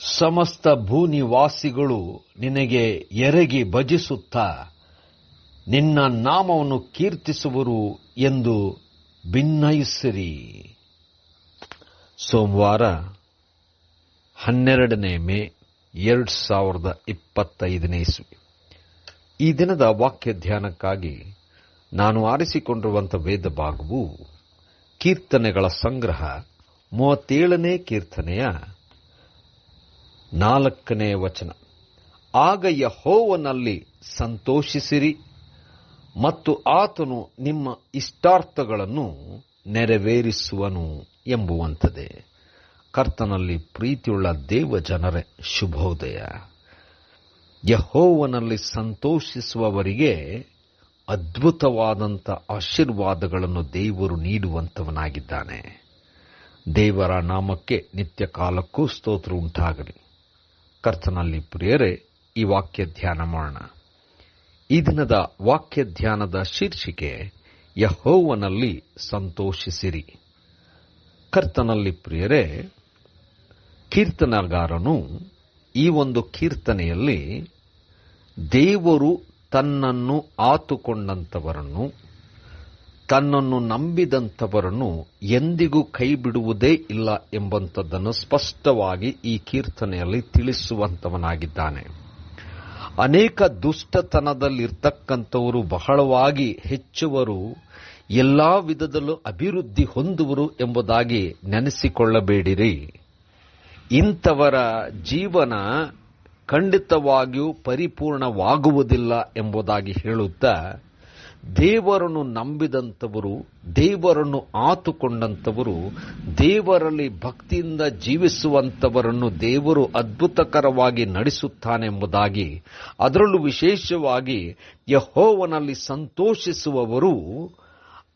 ಸಮಸ್ತ ಭೂನಿವಾಸಿಗಳು ನಿನಗೆ ಎರಗಿ ಭಜಿಸುತ್ತಾ, ನಿನ್ನ ನಾಮವನ್ನು ಕೀರ್ತಿಸುವರು ಎಂದು ಭಿನ್ನಯಿಸಿರಿ ಸೋಮವಾರ ಹನ್ನೆರಡನೇ ಮೇ ಎರಡು ಸಾವಿರದ ಇಪ್ಪತ್ತೈದನೇ ಇಸ್ವಿ. ಈ ದಿನದ ವಾಕ್ಯ ಧ್ಯಾನಕ್ಕಾಗಿ ನಾನು ಆರಿಸಿಕೊಂಡಿರುವಂಥ ವೇದ ಭಾಗವು ಕೀರ್ತನೆಗಳ ಸಂಗ್ರಹ ಮೂವತ್ತೇಳನೇ ಕೀರ್ತನೆಯ ನಾಲ್ಕನೇ ವಚನ. ಆಗ ಯಹೋವನಲ್ಲಿ ಸಂತೋಷಿಸಿರಿ ಮತ್ತು ಆತನು ನಿಮ್ಮ ಇಷ್ಟಾರ್ಥಗಳನ್ನು ನೆರವೇರಿಸುವನು ಎಂಬುವಂಥದೆ ಕರ್ತನಲ್ಲಿ ಪ್ರೀತಿಯುಳ್ಳ ದೇವ ಜನರೇ, ಶುಭೋದಯ. ಯಹೋವನಲ್ಲಿ ಸಂತೋಷಿಸುವವರಿಗೆ ಅದ್ಭುತವಾದಂಥ ಆಶೀರ್ವಾದಗಳನ್ನು ದೇವರು ನೀಡುವಂಥವನಾಗಿದ್ದಾನೆ. ದೇವರ ನಾಮಕ್ಕೆ ನಿತ್ಯ ಕಾಲಕ್ಕೂ ಸ್ತೋತ್ರ ಉಂಟಾಗಲಿ. ಕರ್ತನಲ್ಲಿ ಪ್ರಿಯರೇ, ಈ ವಾಕ್ಯ ಧ್ಯಾನ ಮಾಡೋಣ. ಈ ದಿನದ ವಾಕ್ಯ ಧ್ಯಾನದ ಶೀರ್ಷಿಕೆ, ಯಹೋವನಲ್ಲಿ ಸಂತೋಷಿಸಿರಿ. ಕರ್ತನಲ್ಲಿ ಪ್ರಿಯರೇ, ಕೀರ್ತನಗಾರನು ಈ ಒಂದು ಕೀರ್ತನೆಯಲ್ಲಿ ದೇವರು ತನ್ನನ್ನು ಆತುಕೊಂಡಂಥವರನ್ನು ತನ್ನನ್ನು ನಂಬಿದಂಥವರನ್ನು ಎಂದಿಗೂ ಕೈ ಬಿಡುವುದೇ ಇಲ್ಲ ಎಂಬಂಥದ್ದನ್ನು ಸ್ಪಷ್ಟವಾಗಿ ಈ ಕೀರ್ತನೆಯಲ್ಲಿ ತಿಳಿಸುವಂತವನಾಗಿದ್ದಾನೆ ಅನೇಕ ದುಷ್ಟತನದಲ್ಲಿರ್ತಕ್ಕಂಥವರು ಬಹಳವಾಗಿ ಹೆಚ್ಚುವರು, ಎಲ್ಲಾ ವಿಧದಲ್ಲೂ ಅಭಿವೃದ್ಧಿ ಹೊಂದುವರು ಎಂಬುದಾಗಿ ನೆನೆಸಿಕೊಳ್ಳಬೇಡಿರಿ. ಇಂಥವರ ಜೀವನ ಖಂಡಿತವಾಗಿಯೂ ಪರಿಪೂರ್ಣವಾಗುವುದಿಲ್ಲ ಎಂಬುದಾಗಿ ಹೇಳುತ್ತಾ ದೇವರನ್ನು ನಂಬಿದಂಥವರು, ದೇವರನ್ನು ಆತುಕೊಂಡಂಥವರು, ದೇವರಲ್ಲಿ ಭಕ್ತಿಯಿಂದ ಜೀವಿಸುವಂಥವರನ್ನು ದೇವರು ಅದ್ಭುತಕರವಾಗಿ ನಡೆಸುತ್ತಾನೆಂಬುದಾಗಿ ಅದರಲ್ಲೂ ವಿಶೇಷವಾಗಿ ಯಹೋವನಲ್ಲಿ ಸಂತೋಷಿಸುವವರು,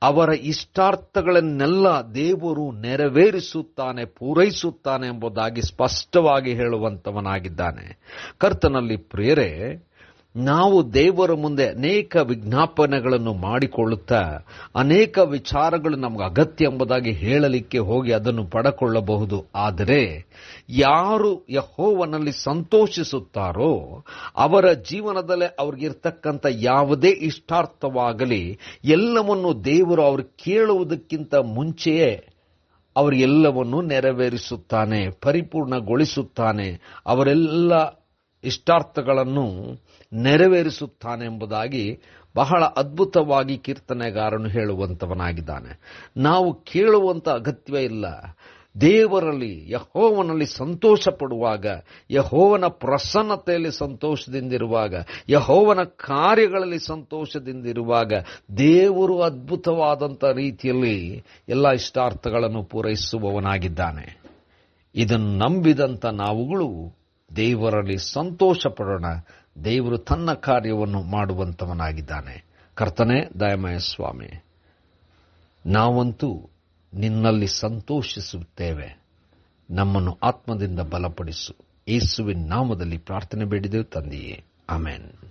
ಅವರ ಇಷ್ಟಾರ್ಥಗಳನ್ನೆಲ್ಲ ದೇವರು ನೆರವೇರಿಸುತ್ತಾನೆ, ಪೂರೈಸುತ್ತಾನೆ ಎಂಬುದಾಗಿ ಸ್ಪಷ್ಟವಾಗಿ ಹೇಳುವಂತವನಾಗಿದ್ದಾನೆ ಕರ್ತನಲ್ಲಿ ಪ್ರಿಯರೇ ನಾವು ದೇವರ ಮುಂದೆ ಅನೇಕ ವಿಜ್ಞಾಪನೆಗಳನ್ನು ಮಾಡಿಕೊಳ್ಳುತ್ತಾ, ಅನೇಕ ವಿಚಾರಗಳು ನಮಗೆ ಅಗತ್ಯ ಎಂಬುದಾಗಿ ಹೇಳಲಿಕ್ಕೆ ಹೋಗಿ ಅದನ್ನು ಪಡಕೊಳ್ಳಬಹುದು. ಆದರೆ, ಯಾರು ಯಹೋವನಲ್ಲಿ ಸಂತೋಷಿಸುತ್ತಾರೋ, ಅವರ ಜೀವನದಲ್ಲೇ ಅವ್ರಿಗಿರ್ತಕ್ಕಂಥ ಯಾವುದೇ ಇಷ್ಟಾರ್ಥವಾಗಲಿ, ಎಲ್ಲವನ್ನು ದೇವರು ಅವರು ಕೇಳುವುದಕ್ಕಿಂತ ಮುಂಚೆಯೇ ಅವರೆಲ್ಲವನ್ನು ನೆರವೇರಿಸುತ್ತಾನೆ, ಪರಿಪೂರ್ಣಗೊಳಿಸುತ್ತಾನೆ, ಅವರೆಲ್ಲ ಇಷ್ಟಾರ್ಥಗಳನ್ನು ನೆರವೇರಿಸುತ್ತಾನೆಂಬುದಾಗಿ ಬಹಳ ಅದ್ಭುತವಾಗಿ ಕೀರ್ತನೆಗಾರನು ಹೇಳುವಂತವನಾಗಿದ್ದಾನೆ ನಾವು ಕೇಳುವಂತ ಅಗತ್ಯ ಇಲ್ಲ. ದೇವರಲ್ಲಿ, ಯಹೋವನಲ್ಲಿ ಸಂತೋಷ ಪಡುವಾಗ ಯಹೋವನ ಪ್ರಸನ್ನತೆಯಲ್ಲಿ ಸಂತೋಷದಿಂದಿರುವಾಗ, ಯಹೋವನ ಕಾರ್ಯಗಳಲ್ಲಿ ಸಂತೋಷದಿಂದಿರುವಾಗ ದೇವರು ಅದ್ಭುತವಾದಂಥ ರೀತಿಯಲ್ಲಿ ಎಲ್ಲ ಇಷ್ಟಾರ್ಥಗಳನ್ನು ಪೂರೈಸುವವನಾಗಿದ್ದಾನೆ. ಇದನ್ನು ನಂಬಿದಂಥ ನಾವುಗಳು ದೇವರಲ್ಲಿ ಸಂತೋಷ ಪಡೋಣ ದೇವರು ತನ್ನ ಕಾರ್ಯವನ್ನು ಮಾಡುವಂತವನಾಗಿದ್ದಾನೆ. ಕರ್ತನೆ, ದಯಮಯ ಸ್ವಾಮಿ, ನಾವಂತೂ ನಿನ್ನಲ್ಲಿ ಸಂತೋಷಿಸುತ್ತೇವೆ. ನಮ್ಮನ್ನು ಆತ್ಮದಿಂದ ಬಲಪಡಿಸು. ಯೇಸುವಿನ ನಾಮದಲ್ಲಿ ಪ್ರಾರ್ಥನೆ ಬೇಡಿದೆವು ತಂದೆಯೇ. ಆಮೇನ್.